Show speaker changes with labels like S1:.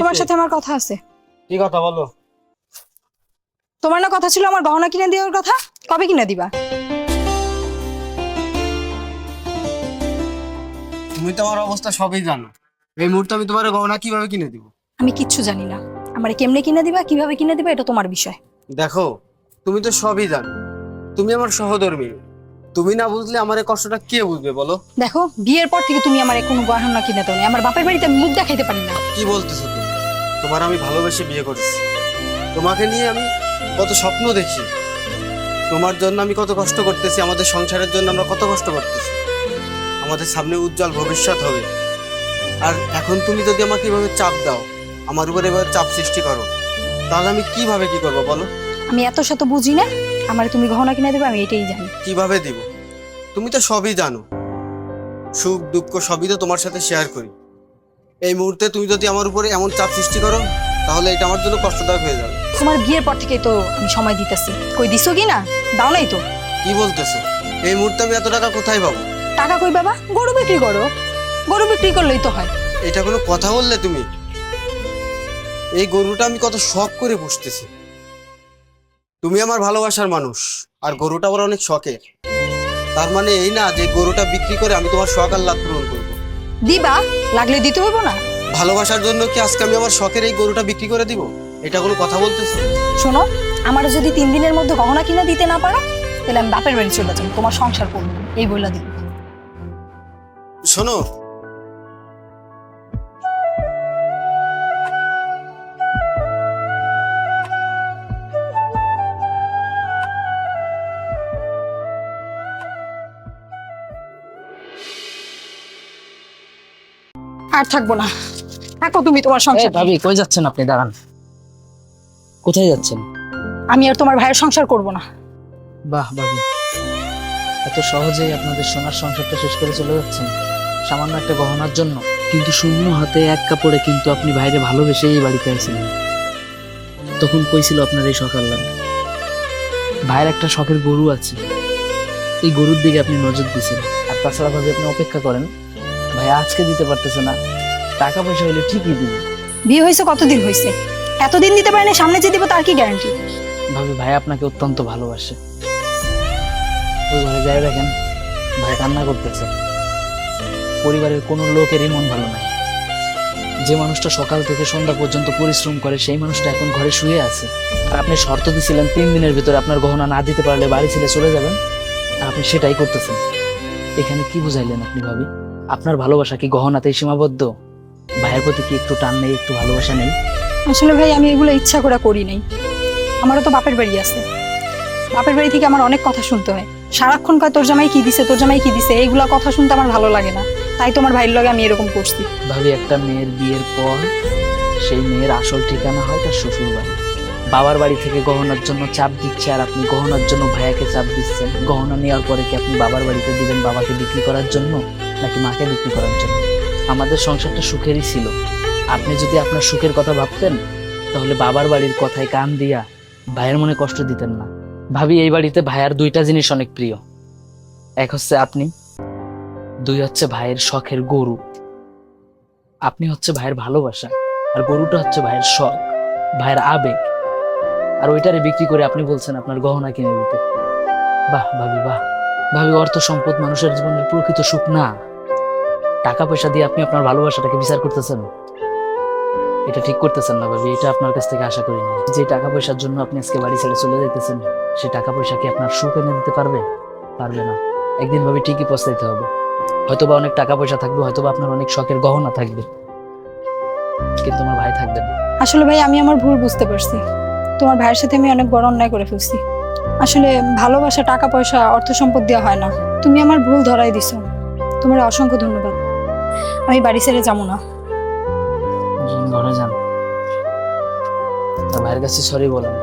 S1: তোমার সাথে আমার কথা আছে।
S2: কি কথা বলো?
S1: তোমার না কথা ছিল আমার গহনা কিনে দেওয়ার কথা? কবে কিনে দিবা?
S2: তুমি তো আমার অবস্থা সবই জানো। এই মুহূর্তে আমি তোমার গহনা কীভাবে কিনে দিব?
S1: আমি কিচ্ছু জানি না। আমার কেমনে কিনে দিবা কীভাবে কিনে দিবা এটা তোমার বিষয়।
S2: দেখো তুমি তো সবই জানো। তুমি আমার সহধর্মী তুমি না বুঝলে আমার এই কষ্টটা কে বুঝবে বলো?
S1: দেখো বিয়ের পর থেকে তুমি আমার কোনো গহনা কিনে দাও আমার বাপের বাড়িতে আমি মুখ দেখাইতে পারি না।
S2: কি বলতেছো তুমি? তোমার আমি ভালোবেসে বিয়ে করেছি। তোমাকে নিয়ে আমি কত স্বপ্ন দেখি। তোমার জন্য আমি কত কষ্ট করতেছি আমাদের সংসারের জন্য আমরা কত কষ্ট করতেছি। আমাদের সামনে উজ্জ্বল ভবিষ্যৎ হবে। আর এখন তুমি যদি আমাকে এভাবে চাপ দাও আমার উপর এভাবে চাপ সৃষ্টি করো তাহলে আমি কীভাবে কি করব বলো?
S1: আমি এত শত বুঝি না আমার তুমি গহনা কিনে দেবে আমি এটাই জানি।
S2: কীভাবে দিব? তুমি তো সবই জানো। সুখ দুঃখ সবই তো তোমার সাথে শেয়ার করি। এই মুহূর্তে তুমি যদি আমার উপরে এমন চাপ সৃষ্টি করো তাহলে এটা আমার জন্য কষ্টদায়ক হয়ে যাবে।
S1: তোমার বিয়ের পর থেকেই তো আমি সময় দিতেছি। কই দিছো কি না? দাও নাই তো।
S2: কি বলতেছো? এই মুহূর্তে আমি এত টাকা কোথায় পাবো?
S1: টাকা কই বাবা? গরু বিক্রি করো। গরু বিক্রি করলেই তো হয়।
S2: এটা কোনো কথা বললে তুমি? এই গরুটা আমি কত শখ করে পুষতেছি। তুমি আমার ভালোবাসার মানুষ আর গরুটা আবার অনেক শখের। তার মানে এই না যে গরুটা বিক্রি করে আমি তোমার শখ আর লাভ পূরণ করব।
S1: দিবা? লাগলে দিতে হইব না।
S2: ভালোবাসার জন্য কি আজকে আমি আমার শখের এই গরুটা বিক্রি করে দিব? এটা কোনো কথা বলতেছো?
S1: শোনো আমার যদি তিন দিনের মধ্যে গহনা কিনা দিতে না পারো তাহলে আমি বাপের বাড়ি চলে যাব তোমার সংসার করব এই বললা দিব।
S2: শোনো
S1: আর থাকব না। থাকো তুমি তোমার সংসার।
S3: ভাবি কই যাচ্ছেন আপনি? দাঁড়ান। কোথায় যাচ্ছেন?
S1: আমি আর তোমার ভাইয়ের সংসার করব না।
S3: বাহ ভাবি। এত সহজেই আপনাদের সোনার সংসারটা শেষ করে চলে যাচ্ছেন। সামান্য একটা গহনার জন্য। কিন্তু শূন্য হাতে এক কাপড়ে কিন্তু আপনি বাইরে ভালোবেসে এই বাড়িতে আসছিলেন তখন কইছিল আপনার এই সকাল লাগে ভাইয়ের একটা শখের গরু আছে। এই গরুর দিকে আপনি নজর দিয়েছেন আর তাছাড়া ভাবে আপনি অপেক্ষা করেন। ভাই আজকে দিতে পারতেছে না। টাকা পয়সা হলে ঠিকই দিবে।
S1: বিয়ে হয়েছে কতদিন হয়েছে? এতদিন দিতে পারে না সামনে যে দিব তার কি গ্যারান্টি
S3: ভাবি ভাই আপনাকে অত্যন্ত ভালোবাসে। ওই ঘরে যাই দেখেন ভাই কান্না করতেছে। পরিবারের কোনো লোকেরই মন ভালো নাই। যে মানুষটা সকাল থেকে সন্ধ্যা পর্যন্ত পরিশ্রম করে সেই মানুষটা এখন ঘরে শুয়ে আছে। আর আপনি শর্ত দিছিলেন তিন দিনের ভিতরে আপনার গহনা না দিতে পারলে বাড়ি ছেড়ে চলে যাবেন। আর আপনি সেটাই করতেছেন। এখানে কি বুঝাইলেন আপনি ভাবি? আপনার ভালোবাসা কি গহনাতেই সীমাবদ্ধ? ভাইয়ের প্রতি কি একটু টান নেই একটু ভালোবাসা নেই?
S1: আসলে ভাই আমি এগুলো ইচ্ছা করে করি নাই। আমারও তো বাপের বাড়ি আছে। বাপের বাড়ি থেকে আমার অনেক কথা শুনতে হয়। সারাক্ষণ কয় তোর জামাই কি দিছে তোর জামাই কি দিছে? এইগুলা কথা শুনতে আমার ভালো লাগে না। তাই তোমার ভাইয়ের লগে আমি এরকম করছি।
S3: ভাবি একটা মেয়ের বিয়ের পর সেই মেয়ের আসল ঠিকানা হয় তার শ্বশুর বাড়ি বাবার বাড়ি থেকে গহনার জন্য চাপ দিচ্ছে আর আপনি গহনার জন্য ভাইয়াকে চাপ দিচ্ছেন। গহনা নেওয়ার পরে কি আপনি বাবার বাড়িতে দিবেন বাবাকে বিক্রি করার জন্য নাকি মাকে বিক্রি করার জন্য? আমাদের সংসারটা সুখেরই ছিল। আপনি যদি আপনার সুখের কথা ভাবতেন, তাহলে বাবার বাড়ির কথায় কান দিয়া ভাইয়ের মনে কষ্ট দিতেন না। ভাবি, এই বাড়িতে ভাইয়ার দুইটা জিনিস অনেক প্রিয়। এক হচ্ছে আপনি, দুই হচ্ছে ভাইয়ের শখের গরু। আপনি হচ্ছে ভাইয়ের ভালোবাসা, আর গরুটা হচ্ছে ভাইয়ের শখ, ভাইয়ের আবেগ। আর ওইটারে বিক্রি করে আপনি বলছেন আপনার গহনা কিনে দিতে। বাহ, ভাবি বাহ। ভাবি, অর্থ সম্পদ মানুষের জীবনের প্রকৃত সুখ না। টাকা পয়সা দিয়ে আপনি আপনার ভালোবাসাটাকে বিচার করতেছেন? এটা ঠিক করতেছেন না ভাবি, এটা আপনার কাছ থেকে আশা করি না যে টাকা পয়সার জন্য আপনি আজকে বাড়ি ছেড়ে চলে যেতেছেন সে টাকা পয়সা কি আপনার সুখ এনে দিতে পারবে? পারবে না। একদিন ভাবি ঠিকই পস্তাইতে হবে। হয়তোবা অনেক টাকা পয়সা থাকবে, হয়তোবা আপনার অনেক শখের গহনা থাকবে। কিন্তু আমার ভাই থাকবে না।
S1: আসলে ভাই, আমি আমার ভুল বুঝতে পারছি। তোমার ভাইয়ের সাথে আমি অনেক বড় অন্যায় করে ফেলছি। আসলে ভালোবাসা টাকা পয়সা অর্থ সম্পদ দেওয়া হয় না। তুমি আমার ভুল ধরাই দিছো। তোমার অসংখ্য ধন্যবাদ। আমি বাড়ি ছেড়ে যাব না।
S3: ঘরে যান। ভাইয়ের কাছে সরি বলেন।